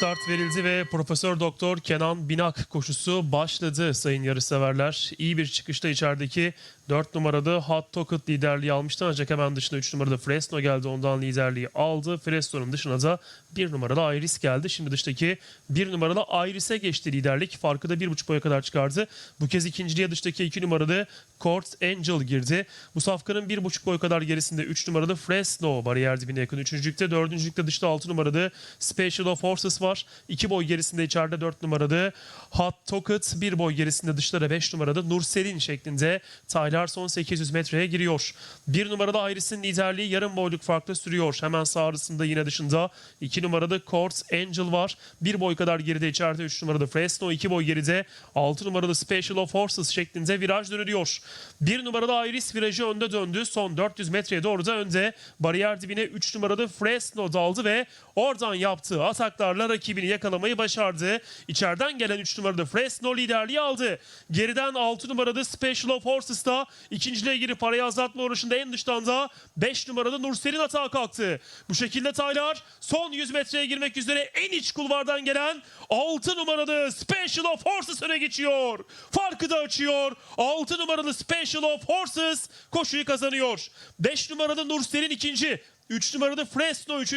Start verildi ve Profesör Doktor Kenan Binak koşusu başladı sayın yarışseverler. İyi bir çıkışta içerideki 4 numaralı Hot Tocket liderliği almıştı ancak hemen dışında 3 numarada Fresno geldi ondan liderliği aldı. Fresno'nun dışına da 1 numaralı Iris geldi. Şimdi dıştaki 1 numaralı Iris'e geçti liderlik. Farkı da 1,5 boya kadar çıkardı. Bu kez ikinciliğe dıştaki 2 numaralı Court Angel girdi. Bu safkanın 1,5 boy kadar gerisinde 3 numaralı Fresno bariyer dibine yakın. Üçüncülükte, dördüncülükte dışta 6 numaralı Special of Forces var. 2 boy gerisinde içeride 4 numaralı Hot Tocket. 1 boy gerisinde dışlara 5 numaralı Nurselin şeklinde Taylar son 800 metreye giriyor. 1 numaralı Iris'in liderliği yarım boyluk farklı sürüyor. Hemen sağ arasında yine dışında 2 numaralı Court Angel var. 1 boy kadar geride içeride 3 numaralı Fresno. 2 boy geride 6 numaralı Special of Forces şeklinde viraj dönülüyor. 1 numaralı Iris virajı önde döndü. Son 400 metreye doğru da önde. Bariyer dibine 3 numaralı Fresno daldı ve oradan yaptığı ataklarla rakibini yakalamayı başardı. İçeriden gelen 3 numaralı Fresno liderliği aldı. Geriden 6 numaralı Special of Forces da ikinciliğe girip parayı azaltma uğraşında en dıştan da 5 numaralı Nurselin atağa kalktı. Bu şekilde Taylar son 100 metreye girmek üzere en iç kulvardan gelen 6 numaralı Special of Forces öne geçiyor. Farkı da açıyor. 6 numaralı Special of Forces koşuyu kazanıyor. 5 numaralı Nurselin ikinci. 3 numaralı Fresno 3.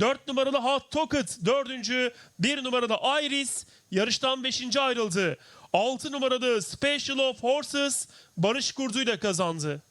4 numaralı Hot Tocket 4. 1 numaralı Iris yarıştan 5. ayrıldı. 6 numaralı Special of Horses Barış Kurdu ile kazandı.